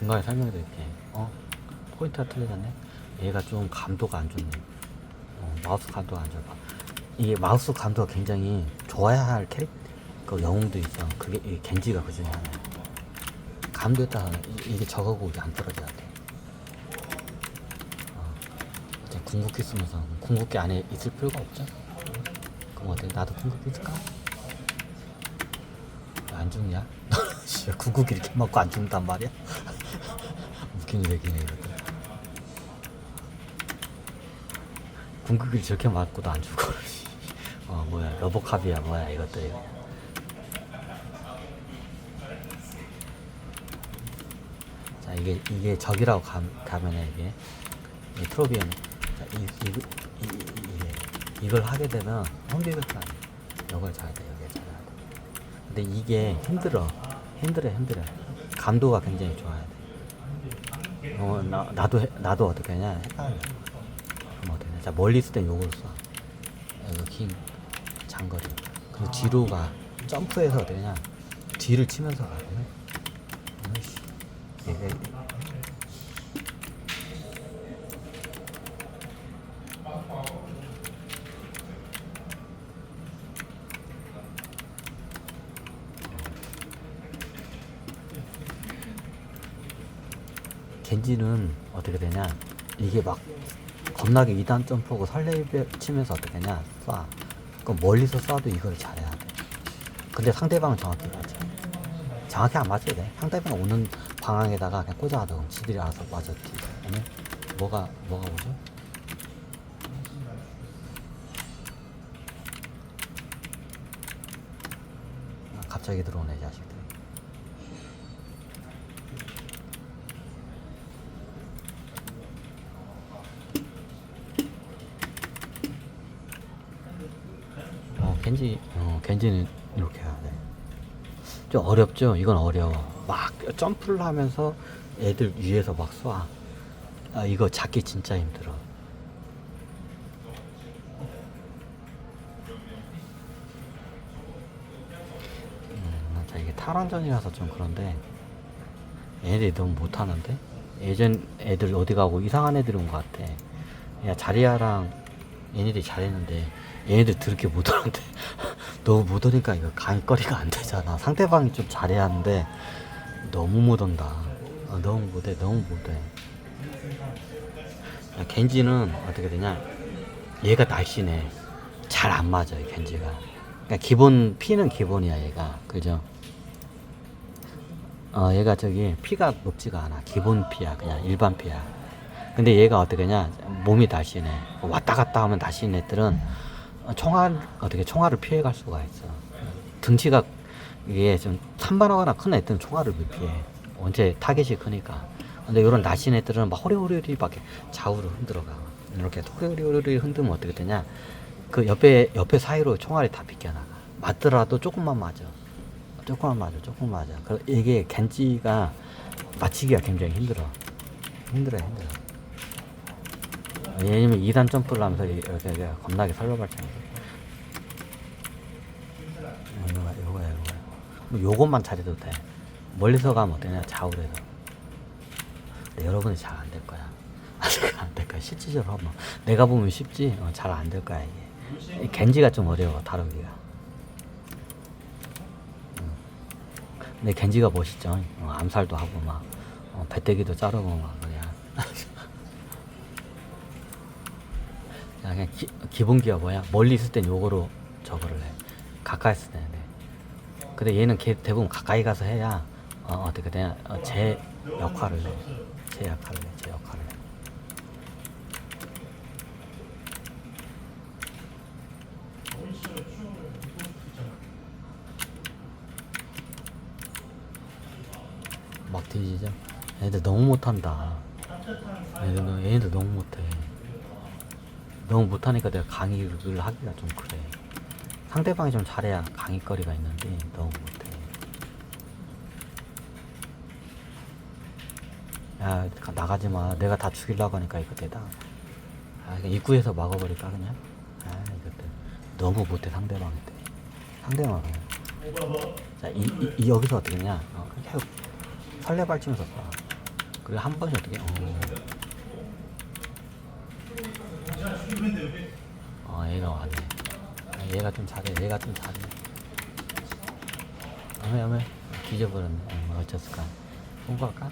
중간에 설명드릴게. 어? 포인트가 틀려졌네? 얘가 좀 감도가 안 좋네. 어, 마우스 감도가 안 좋아. 이게 마우스 감도가 굉장히 좋아야 할 캐릭, 그 영웅도 있어. 그게 이 겐지가 그 중에 하나야. 감도에 따라 이- 이게 저거고 이게 안 떨어져야 돼. 어. 궁극기 쓰면서 궁극기 안에 있을 필요가 없죠. 그럼 어때? 나도 궁극기 쓸까? 왜안 죽냐? 씨, 궁극기 이렇게 맞고 안 죽는단 말이야? 웃기는 얘기네 이것도. 궁극기를 저렇게 맞고도 안 죽어. 어 뭐야. 러버캅이야. 뭐야 이것도 이거. 자 이게 이게 적이라고 가, 가면은 이게 이 트로비언. 자, 이, 이, 이, 이, 이, 이 걸 하게 되면 홈비백가 이걸 잘해야 돼. 여기 잘해야 돼. 근데 이게 힘들어. 힘들어 힘들어. 감도가 굉장히 좋아야 돼 어, 나, 나도 해- 나도 어떻게 하냐? 헷갈려 그럼 어떻게 하냐? 자 멀리 있을 땐 요걸 써. 이거 긴 장거리. 그리고 뒤로 가 점프해서 어떻게 하냐? 뒤를 치면서 가거든? 어이 겐지는 어떻게 되냐? 이게 막 겁나게 2단 점프하고 설레 치면서 어떻게 되냐? 쏴. 그럼 멀리서 쏴도 이걸 잘해야 돼. 근데 상대방은 정확히 맞아. 정확히 안 맞아야 돼. 상대방 오는 방향에다가 그냥 그럼 지들이 알아서 뒤 오늘 뭐가 뭐가 오죠? 아, 갑자기 들어오네 이 자식들 어, 겐지, 어, 겐지는 이렇게 돼. 좀 어렵죠? 이건 어려워. 막 점프를 하면서 애들 위에서 막 쏴. 아, 이거 잡기 진짜 힘들어. 음, 자, 이게 탈환전이라서 좀 그런데 애들이 너무 못하는데? 예전 애들 어디 가고 이상한 애들이 온것 같아. 야, 자리야랑 얘네들이 잘했는데 얘네들 더럽게 못하는데 너무 못하니까 이거 강의거리가 안 되잖아. 상대방이 좀 잘해야 하는데 너무 못한다. 어, 너무 못해 너무 못해. 야, 겐지는 어떻게 되냐? 얘가 날씬해. 잘 안 맞아 이 겐지가. 그러니까 기본 피는 기본이야 얘가. 그죠? 어 얘가 저기 피가 높지가 않아. 기본 피야 그냥 일반 피야 근데 얘가 어떻게 냐? 몸이 날씬해 왔다 갔다 하면 날씬한 애들은 총알 어떻게 총알을 피해 갈 수가 있어. 등치가 이게 좀 산만하거나 큰 애들은 총알을 못 피해? 언제 타겟이 크니까. 근데 이런 날씬 애들은 막 호리호리호리 밖에 좌우로 흔들어가. 이렇게 호리호리호리 흔들면 어떻게 되냐? 그 옆에 옆에 사이로 총알이 다 비껴나가. 맞더라도 조금만 맞아. 조금만 맞아 조금 맞아. 그 이게 겐지가 맞히기가 굉장히 힘들어. 힘들어 힘들어 왜냐면 2단 점프를 하면서 이렇게 이렇게 겁나게 설러발치는 이거야 이거야 이거야 뭐 요것만 잘해도 돼. 멀리서 가면 어떠냐 좌우에서. 근데 여러분이 잘 안 될 거야. 아직 안 될 거야. 실질적으로 하면 내가 보면 쉽지? 어, 잘 안 될 거야 이게. 이 겐지가 좀 어려워 다루기가. 음. 근데 겐지가 멋있죠. 어, 암살도 하고 막 어, 배때기도 자르고 막 그냥 야, 그냥 기, 기본 기가 뭐야? 멀리 있을 땐 요거로 저거를 해. 가까이 있을 때는 해. 근데 얘는 개, 대부분 가까이 가서 해야 어, 어떻게 되냐? 어, 제 역할을 해. 제 역할을 해. 제 역할을 해. 막 뒤지죠? 얘들 너무 못한다. 얘들, 너- 얘네들 너무 못해. 너무 못하니까 내가 강의를 하기가 좀 그래. 상대방이 좀 잘해야 강의거리가 있는데 너무 못해. 야 가- 나가지 마. 내가 다 죽이려고 하니까 이거 대다. 아 그냥 입구에서 막아버릴까 그냥. 아 이것들 너무 못해 상대방한테. 상대방은. 자 이, 이, 이 여기서 어떻게 했냐? 어, 설레발치면서 쏴. 그리고 한 번이 어떻게? 어. 어, 얘가 왔네. 아, 얘가 좀 잘해. 얘가 좀 잘해. 어메 어메 뒤져버렸네. 어, 어쩔 수가. 공부할까?